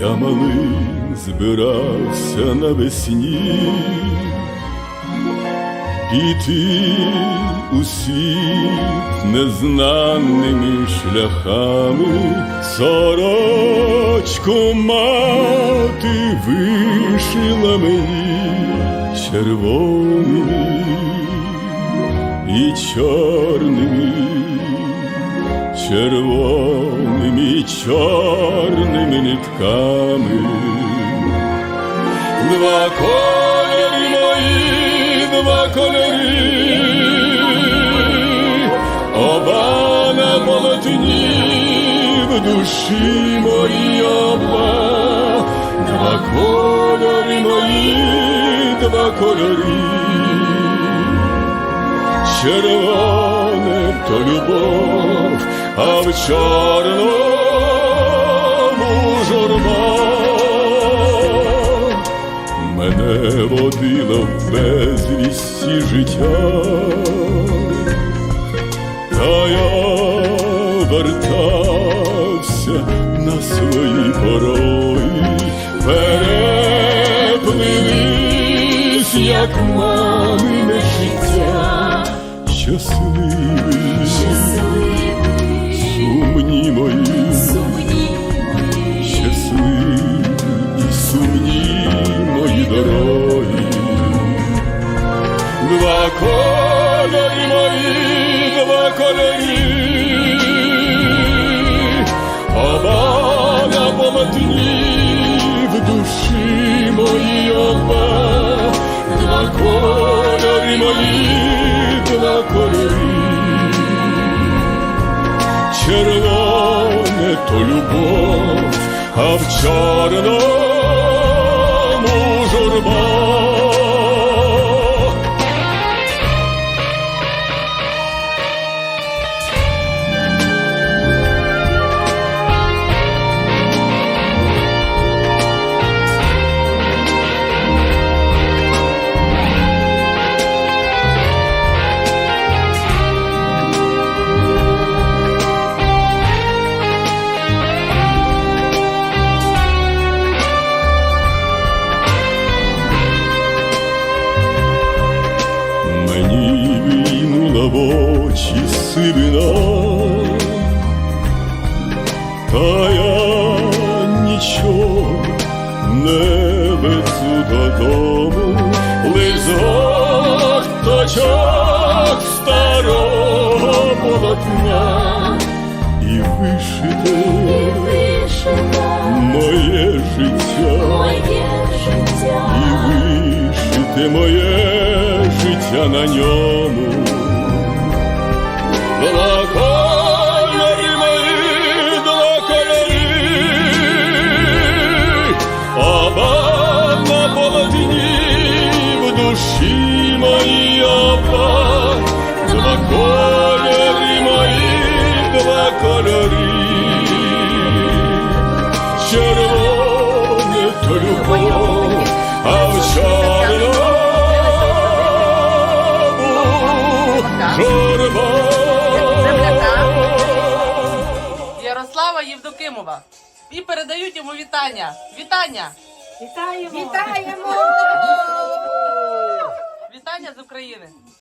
я малий збирався навесні, піти у світ незнаними шляхами, сорочку мати вишила мені червоними і чорними червоними і чорними нитками. Два кольори мої, два кольори, оба на полотні в душі мої оба, два кольори мої, два кольори. Червоне то любов, а в чорному журба. Мене водило в безвісті життя, та я вертався на свої порої, переплились, як мамине життя, щасливий, Червоне то любов, а в чорному журба. Не додому, лиш згорточок старого полотна і вишите моє життя. І вишити моє життя на ньому. Ярослава Євдокимова. І передають йому вітання. Вітання! Вітаємо! Вітання з України!